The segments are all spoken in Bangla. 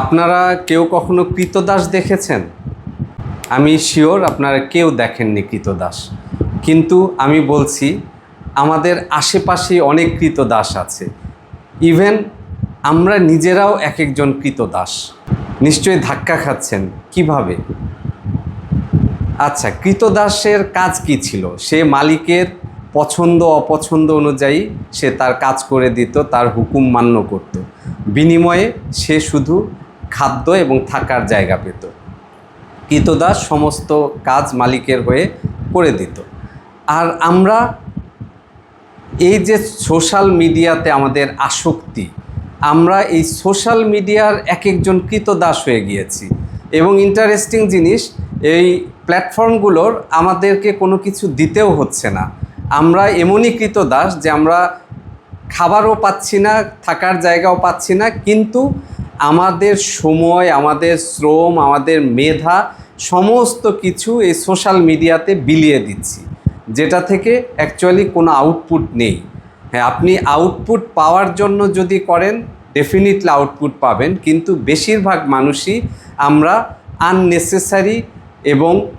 আপনারা কেউ কখনো কৃতদাস দেখেছেন? আমি শিওর আপনারা কেউ দেখেননি কৃতদাস। কিন্তু আমি বলছি, আমাদের আশেপাশে অনেক কৃতদাস আছে। ইভেন আমরা নিজেরাও এক একজন কৃতদাস। নিশ্চয়ই ধাক্কা খাচ্ছেন। কীভাবে? আচ্ছা কৃতদাসের কাজ কি ছিল? সে মালিকের পছন্দ, অপছন্দ অনুযায়ী সে তার কাজ করে দিত, তার হুকুম মান্য করত। বিনিময়ে সে শুধু খাদ্য এবং থাকার জায়গা পেত। কৃতদাস সমস্ত কাজ মালিকের হয়ে করে দিত। আর আমরা এই যে সোশ্যাল মিডিয়াতে আমাদের আসক্তি, আমরা এই সোশ্যাল মিডিয়ার এক একজন কৃতদাস হয়ে গিয়েছি। এবং ইন্টারেস্টিং জিনিস, এই প্ল্যাটফর্মগুলোর আমাদেরকে কোনো কিছু দিতেও হচ্ছে না। আমরা এমনই কৃতদাস যে আমরা খাবারও পাচ্ছি না, থাকার জায়গাও পাচ্ছি না, কিন্তু আমাদের সময়, আমাদের শ্রম, আমাদের মেধা সমস্ত কিছু এই সোশ্যাল মিডিয়াতে বিলিয়ে দিচ্ছি। যেটা থেকে অ্যাকচুয়ালি কোনো আউটপুট নেই। হ্যাঁ আপনি আউটপুট পাওয়ার জন্য যদি করেন ডেফিনেটলি আউটপুট পাবেন। কিন্তু বেশিরভাগ মানুষই আমরা আননেসেসারি এবং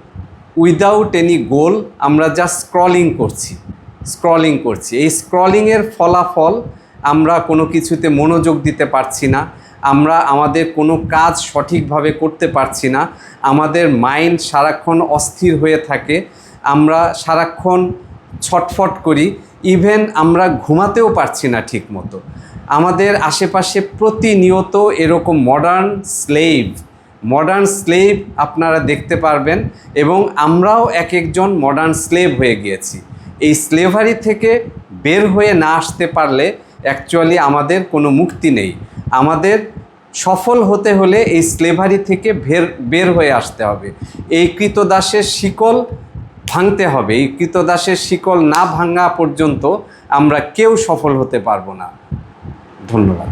উইদাউট এনি গোল আমরা জাস্ট স্ক্রলিং করছি। স্ক্রলিং করছি। এই স্ক্রলিংয়ের ফলাফল আমরা কোনো কিছুতে মনোযোগ দিতে পারছি না। আমরা আমাদের কোনো কাজ সঠিকভাবে করতে পারছি না। আমাদের মাইন্ড সারাক্ষণ অস্থির হয়ে থাকে। আমরা সারাক্ষণ ছটফট করি। ইভেন আমরা ঘুমাতেও পারছি না ঠিক মতো আমাদের আশেপাশে প্রতিনিয়ত এরকম মডার্ন স্লেভ মডার্ন স্লেভ আপনারা দেখতে পারবেন এবং আমরাও এক একজন মডার্ন স্লেভ হয়ে গিয়েছি। এই স্লেভারি থেকে বের হয়ে না আসতে পারলে অ্যাকচুয়ালি আমাদের কোনো মুক্তি নেই। আমাদের সফল হতে হলে এই স্লেভারি থেকে বের বের হয়ে আসতে হবে। এই কৃতদাসের শিকল ভাঙতে হবে। এই কৃতদাসের শিকল না ভাঙা পর্যন্ত আমরা কেউ সফল হতে পারব না। ধন্যবাদ।